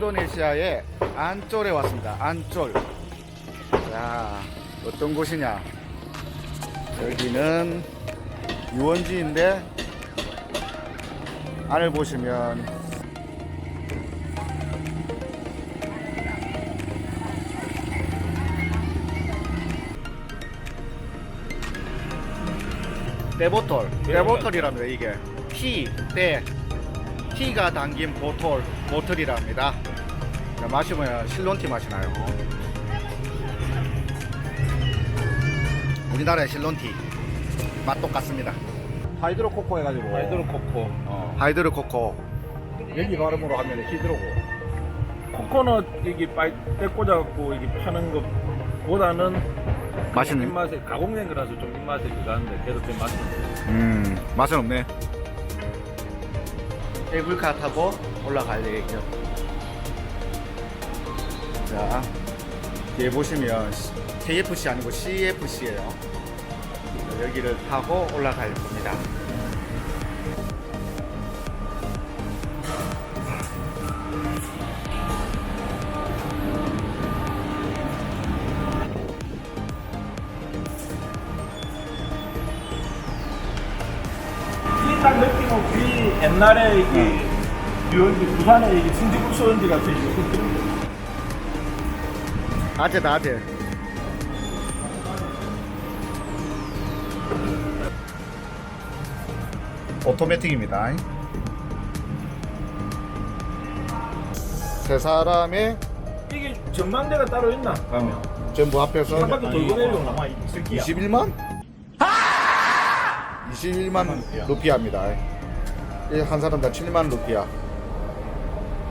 인도네시아의 안쫄에 왔습니다. 안쫄. 자, 어떤 곳이냐? 여기는 유원지인데 안을 보시면 때보톨, 때보톨이랍니다 이게 티, 때, 티가 담긴 보톨, 보틀이랍니다 자, 마시면 실론티 맛이 나요. 우리나라의 실론티 맛 똑같습니다. 하이드로 코코 해가지고. 하이드로 코코. 어, 하이드로 코코. 여기 발음으로 하면 히드로고. 코코넛 여기 빠이 때 꽂아갖고 여기 파는 것보다는 맛있는 입맛에 가공된 거라서 좀 입맛에 그가는데 그래도 좀 맛있는. 음 맛은 없네. 케이블카 타고 올라갈 얘기죠 자 뒤에 보시면 KFC 아니고 CFC예요. 여기를 타고 올라갈 겁니다. 이딱 느낌은 귀 옛날에 이게 유원지 부산에 이게 원지 같은 이 거. 아재다 아재 오토매틱입니다 세 사람의 이게 전망대가 따로 있나? 가면 전부 합해서 한 바퀴 돌고 내려오나? 아마 이 새끼야. 21만? 21만 루피아입니다. 이한 사람 다 7만 루피아.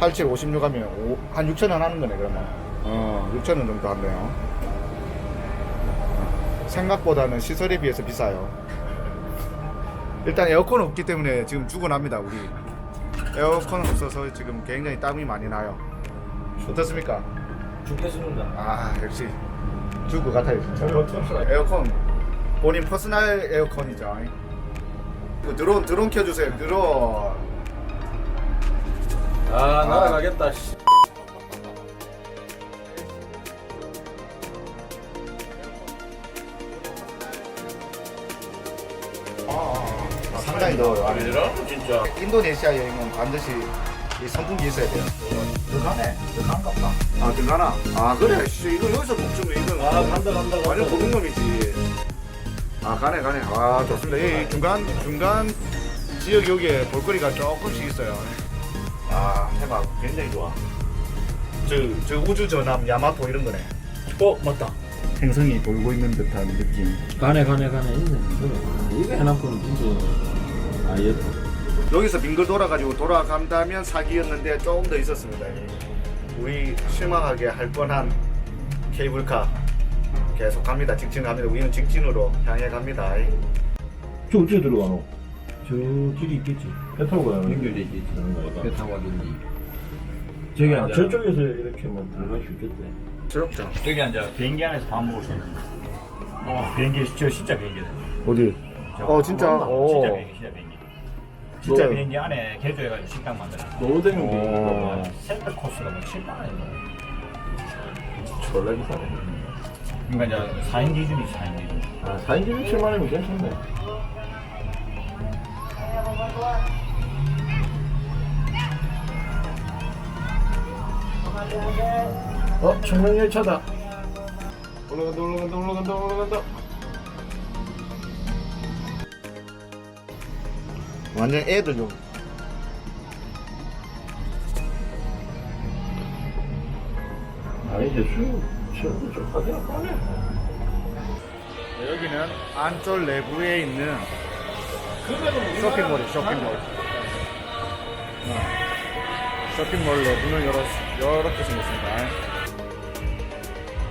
87, 56 하면 오- 한 6천 원 하는 거네, 그러면. 어, 6천 원 정도 한대요. 생각보다는 시설에 비해서 비싸요. 일단 에어컨 없기 때문에 지금 죽어납니다, 우리. 에어컨 없어서 지금 굉장히 땀이 많이 나요. 어떻습니까? 죽겠습니다. 아, 역시 죽을 것 같아요, 진짜. 에어컨 본인 퍼스널 에어컨이죠. 그 드론 드론 켜주세요. 드론. 아 날아가겠다. 씨. 상당히 더워요. 안에. 진짜. 인도네시아 여행은 반드시 이 선풍기 있어야 돼요. 들어가네. 들어간갑다. 아 들어가나? 아 그래. 씨, 이거 여기서 멈추면 이건 아 간다 간다 간다. 완전 고등놈이지. 아 가네 가네. 아 좋습니다. 이 중간 중간 지역 여기에 볼거리가 조금씩 있어요. 아 해봐 굉장히 좋아. 저, 저 우주 전함 야마토 이런 거네. 어 맞다. 행성이 돌고 있는 듯한 느낌. 가네 가네 가네 있네 그래. 이거 해놨고는 진짜 아 예 여기서 빙글 돌아가지고 돌아간다면 사기였는데 조금 더 있었습니다. 우리 실망하게 할 뻔한 케이블카 계속 갑니다. 직진 갑니다. 우리는 직진으로 향해 갑니다. 저 어째 들어가노? 저 길이 있겠지 배 타고 가요. 연결돼 있겠지 배 타고 가든지 저기 아, 아, 저쪽에서 이렇게 뭐 들어갈 수 있겠대. 부럽죠? 저기 앉아 비행기 안에서 밥 먹을 수 있는 어 비행기 저 진짜 비행기다 어디? 저 어, 진짜? 진짜 오. 비행기 진짜 비행기 진짜 뭐- 비행기 안에 개조해가지고 식당 만들어 어. 비행기가 센터 코스가 뭐 7만 원인가 졸라 비싸네. 그러니까 이제 4인 기준이 4인 기준 아 4인 기준 7만 원이면 괜찮네. 어 청명열차다. 올라간다 올라간다 올라간다 올라간다. 완전 애들 좀. 아 이제 수 수도 좀 하긴 하네. 여기는 안쫄 내부에 있는 쇼핑몰이 쇼핑몰. 어. 쇼핑몰 내부는 요렇, 요렇게 생겼습니다.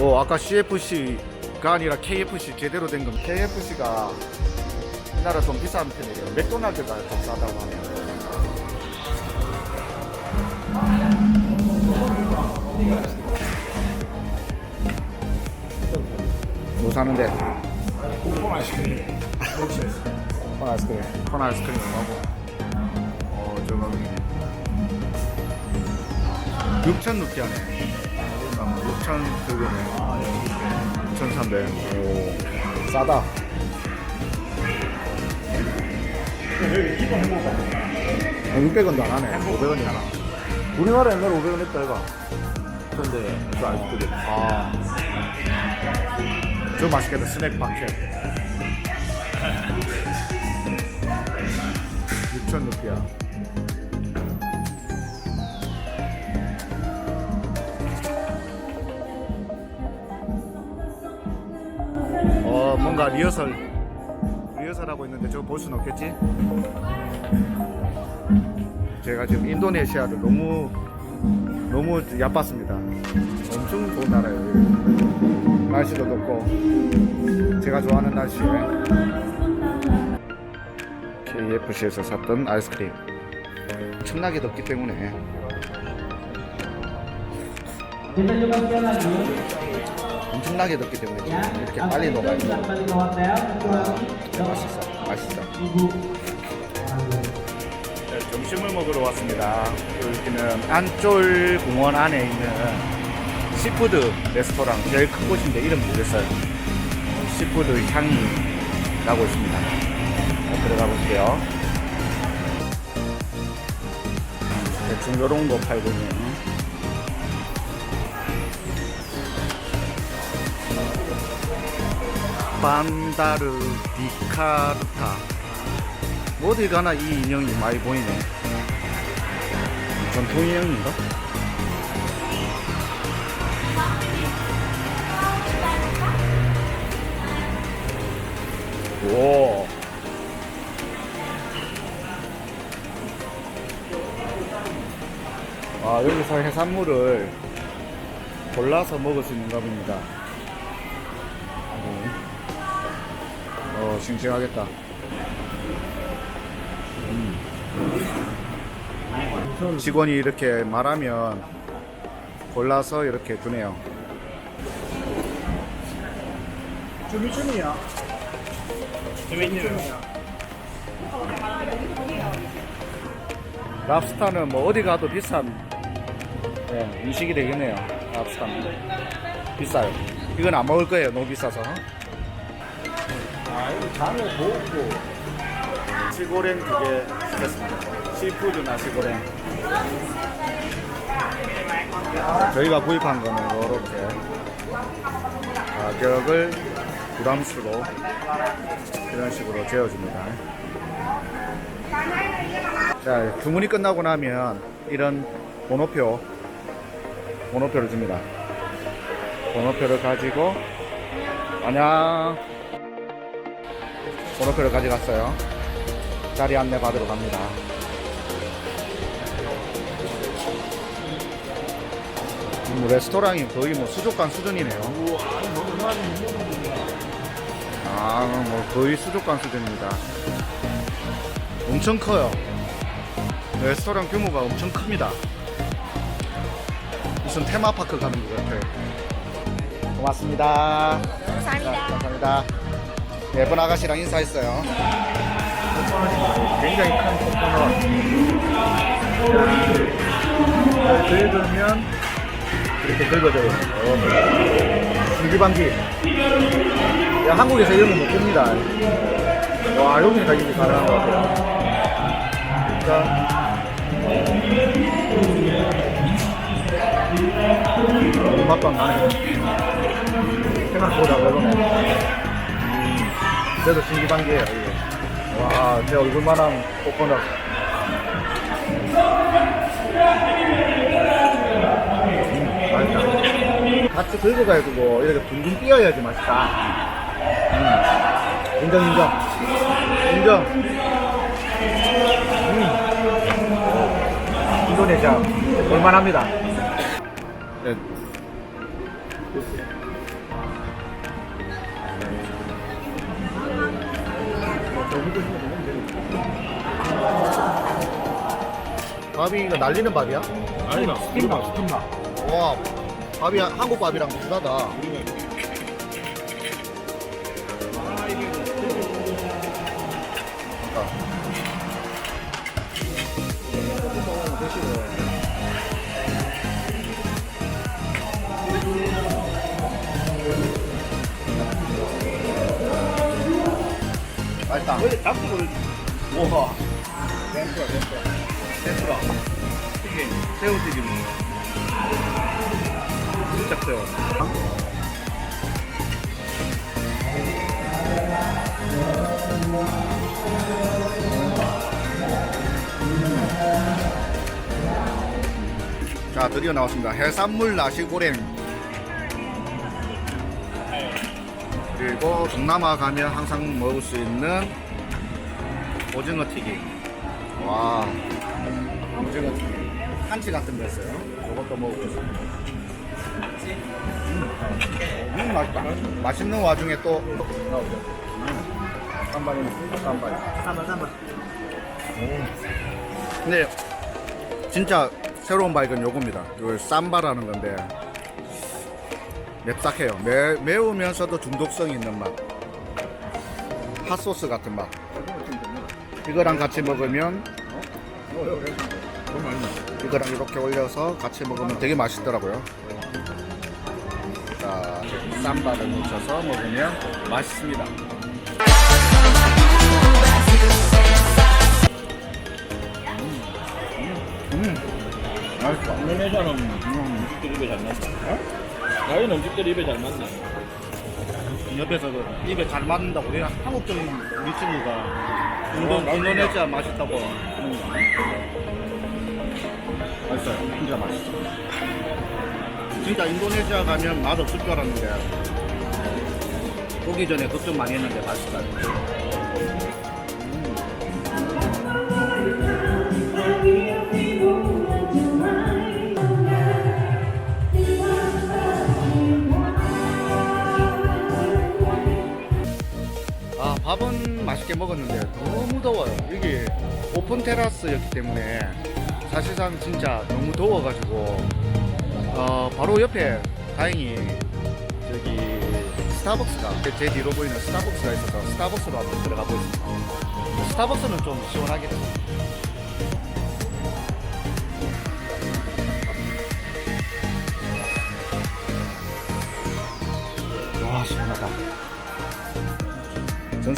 오, 아까 CFC가 아니라 KFC 제대로 된 겁니다. KFC가 우리나라 좀 비싼 편이에요. 맥도날드가 더 싸다고 하네요. 뭐 사는데? 콩 아이스크림. 콘 아이스크림. 콘 아이스크림 하고. 어, 저거. 6천 루피아네 6천 그거네 6,300 오 싸다 600원도 안 하네. 500원이 하나. 우리나라 옛날에 500원 했다 이가 근데 저 아직도 아. 저 맛있겠다 스낵 박켓 6천 루피아 어 뭔가 리허설 리허설 하고 있는데 저거 볼 수는 없겠지? 제가 지금 인도네시아를 너무 너무 얕봤습니다. 엄청 좋은 나라예요. 날씨도 덥고 제가 좋아하는 날씨에 KFC에서 샀던 아이스크림 엄청나게 덥기 때문에 엄청나게 덥기 때문에 지금 이렇게 빨리 녹아요. 맛있어, 맛있어. 네, 점심을 먹으러 왔습니다. 여기는 안쫄 공원 안에 있는 시푸드 레스토랑 제일 큰 곳인데 이름 모르겠어요. 시푸드 향이 나고 있습니다. 자, 들어가 볼게요. 대충 요런 거 팔고 있네요. 반다르 디카르타 뭐 어디 가나 이 인형이 많이 보이네 전통 인형인가? 오 아, 여기서 해산물을 골라서 먹을 수 있는가 봅니다. 어, 싱싱하겠다. 직원이 이렇게 말하면 골라서 이렇게 주네요. 주미주미야 주미주미야 랍스타는 뭐 어디 가도 비싼 네, 음식이 되겠네요. 랍스타는 비싸요. 이건 안 먹을 거예요. 너무 비싸서. 아 이거 장을 보고 시고랭 두개 시켰습니다. 시푸드 나 시고랭. 저희가 구입한 거는 이렇게 가격을 부담수로 이런 식으로 재어줍니다. 자, 주문이 끝나고 나면 이런 번호표, 번호표를 줍니다. 번호표를 가지고, 안녕. 번호표를 가져갔어요. 자리 안내 받으러 갑니다. 뭐 레스토랑이 거의 뭐 수족관 수준이네요. 아, 뭐 거의 수족관 수준입니다. 엄청 커요. 레스토랑 규모가 엄청 큽니다. 무슨 테마파크 가는 것 같아요. 고맙습니다. 감사합니다. 감사합니다. 예쁜 아가씨랑 인사했어요. 굉장히 큰 코코넛. 긁으면 이렇게 긁어져요. 신기방기. 야, 한국에서 이런 거 못 봅니다. 와, 여기는 가격이 가능한 것 같아요. 진짜. 안 나네. 생각보다 별로네. 음, 그래도 신기방기예요 이거. 와, 제 얼굴만한 코코넛. 음, 맛있다. 같이 긁어 가지고 이렇게 둥둥 뛰어야지 맛있다. 음, 인정, 인정. 인정. 음. 인도네시아 볼만합니다. 네. 밥이 이거 날리는 밥이야? 아니다 스팀밥 스팀밥 와, 밥이 한국 밥이랑 비슷하다. 땅. 왜 잡고 그러지? 우와. 덴프라, 덴프라. 덴프라. 튀김, 새우 튀김. 진짜 새우. 자, 드디어 나왔습니다. 해산물 나시고랭. 그리고 동남아 가면 항상 먹을 수 있는 오징어 튀김. 와, 오징어 튀김. 한치 같은 거였어요. 이것도 먹어보겠습니다. 음, 음, 맛있다. 맛있는 와중에 또 나오죠. 음, 쌈발이는 쌈발. 한번 한번. 근데 진짜 새로운 발견 요겁니다. 요 쌈바라는 건데 맵싹해요. 매, 매우면서도 중독성 있는 맛. 핫소스 같은 맛. 이거랑 같이 먹으면 이거랑 이렇게 올려서 같이 먹으면 되게 맛있더라고요. 자, 쌈바를 묻혀서 먹으면 맛있습니다. 음, 맛있어. 인도네시아는 음식들 입에 잘 맞나? 다른 음식들 입에 잘 맞나? 옆에서 그 입에 잘 맞는다고 우리 한국적인 우리 친구가 인도, 어. 인도네시아 맛있다고. 하는 거 맛있어요. 진짜 맛있어. 진짜 인도네시아 가면 맛 없을 줄 알았는데 오기 전에 걱정 많이 했는데 맛있다. 아 밥은 맛있게 먹었는데 너무 더워요. 이게 오픈 테라스였기 때문에 사실상 진짜 너무 더워가지고 어 바로 옆에 다행히 저기 스타벅스가 제 뒤로 보이는 스타벅스가 있어서 스타벅스로 한번 들어가 보겠습니다. 스타벅스는 좀 시원하겠죠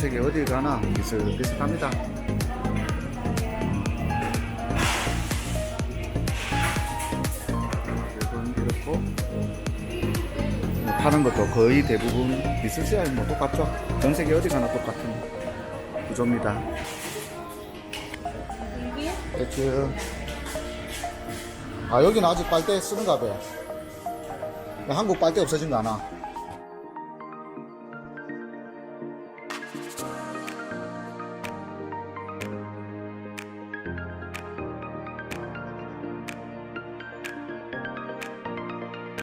세계 어딜 가나 이렇고 뭐 파는 것도 거의 대부분 비슷해요. 뭐 똑같죠. 전 세계 어디 가나 똑같은 구조입니다. 대충 아 여기는 아직 빨대 쓰는가 봐. 한국 빨대 없어진 거 아나?